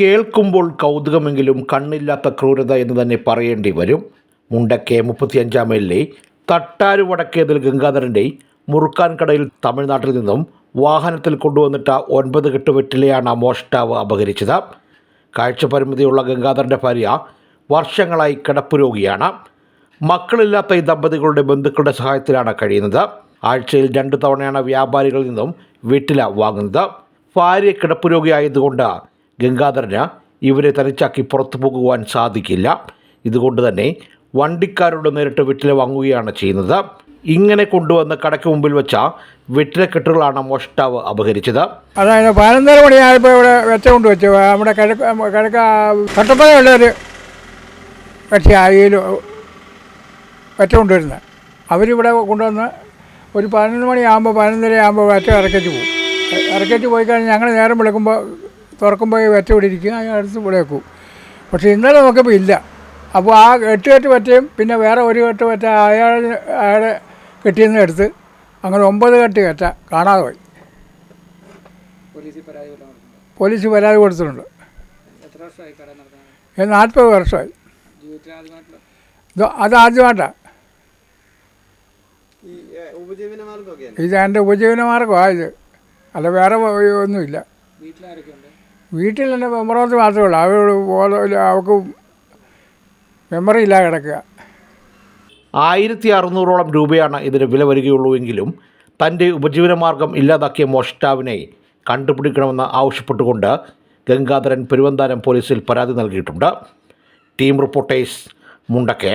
കേൾക്കുമ്പോൾ കൗതുകമെങ്കിലും കണ്ണില്ലാത്ത ക്രൂരത എന്ന് തന്നെ പറയേണ്ടി വരും. മുണ്ടക്കെ മുപ്പത്തിയഞ്ചാം എൽ എ തട്ടാരു വടക്കേതിൽ ഗംഗാധരന്റെ മുറുക്കാൻകടയിൽ തമിഴ്നാട്ടിൽ നിന്നും വാഹനത്തിൽ കൊണ്ടുവന്നിട്ട ഒൻപത് കെട്ട് വെറ്റിലെയാണ് മോഷ്ടാവ് അപഹരിച്ചത്. കാഴ്ചപരിമിതിയുള്ള ഗംഗാധരന്റെ ഭാര്യ വർഷങ്ങളായി കിടപ്പ് രോഗിയാണ്. മക്കളില്ലാത്ത ഈ ദമ്പതികളുടെ ബന്ധുക്കളുടെ സഹായത്തിലാണ് കഴിയുന്നത്. ആഴ്ചയിൽ രണ്ട് തവണയാണ് വ്യാപാരികളിൽ നിന്നും വീട്ടില വാങ്ങുന്നത്. ഭാര്യ കിടപ്പ് രോഗിയായതുകൊണ്ട് ഗംഗാധരന് ഇവരെ തനിച്ചാക്കി പുറത്തു പോകുവാൻ സാധിക്കില്ല. ഇതുകൊണ്ട് തന്നെ വണ്ടിക്കാരോട് നേരിട്ട് വെറ്റില വാങ്ങുകയാണ് ചെയ്യുന്നത്. ഇങ്ങനെ കൊണ്ടുവന്ന് കടയ്ക്ക് മുമ്പിൽ വെച്ച വെറ്റിലക്കെട്ടുകളാണ് മോഷ്ടാവ് അപഹരിച്ചത്. അതായത് പതിനൊന്നര മണിയായപ്പോൾ ഇവിടെ വെച്ച കൊണ്ട് വെച്ചു നമ്മുടെ കിഴക്ക് കിഴക്ക് കട്ടപ്പനയുള്ളൊരു അരിയിൽ വെച്ച കൊണ്ടുവരുന്നത് അവരിവിടെ കൊണ്ടുവന്ന് ഒരു പതിനൊന്ന് മണിയാകുമ്പോൾ പതിനൊന്നര ആകുമ്പോൾ വെച്ച ഇറക്കിച്ച് പോകും. ഇറക്കിച്ച് പോയി കഴിഞ്ഞാൽ ഞങ്ങൾ നേരം വിളിക്കുമ്പോൾ തുറക്കുമ്പോൾ വെറ്റ ഇവിടെ ഇരിക്കും അതിന് അടുത്ത് ഇവിടെ വെക്കും. പക്ഷേ ഇന്നലെ നോക്കിയപ്പോൾ ഇല്ല. അപ്പോൾ ആ എട്ട് കെട്ട് പറ്റയും പിന്നെ വേറെ ഒരു കെട്ട് പറ്റ അയാൾ അയാളെ കെട്ടിയിൽ നിന്ന് എടുത്ത് അങ്ങനെ ഒമ്പത് കെട്ട് കെട്ട കാണാതെ പോയി. പോലീസ് പരാതി കൊടുത്തിട്ടുണ്ട്? നാൽപ്പത് വർഷമായി. അത് ആദ്യമായിട്ടാണ് ഇത് എന്റെ ഉപജീവന മാർഗമാണ് ഇത്. അല്ല വേറെ ഒന്നുമില്ല. വീട്ടിൽ തന്നെ മെമ്മറോത്ത് മാത്രമേ ഉള്ളൂ. അവരോട് മെമ്മറി ഇല്ല കിടക്കുക. ആയിരത്തി അറുന്നൂറോളം രൂപയാണ് ഇതിന് വില വരികയുള്ളൂ എങ്കിലും തന്റെ ഉപജീവനമാർഗം ഇല്ലാതാക്കിയ മോഷ്ടാവിനെ കണ്ടുപിടിക്കണമെന്ന് ആവശ്യപ്പെട്ടുകൊണ്ട് ഗംഗാധരൻ പെരുവന്താനം പോലീസിൽ പരാതി നൽകിയിട്ടുണ്ട്. Team reporters മുണ്ടക്കേ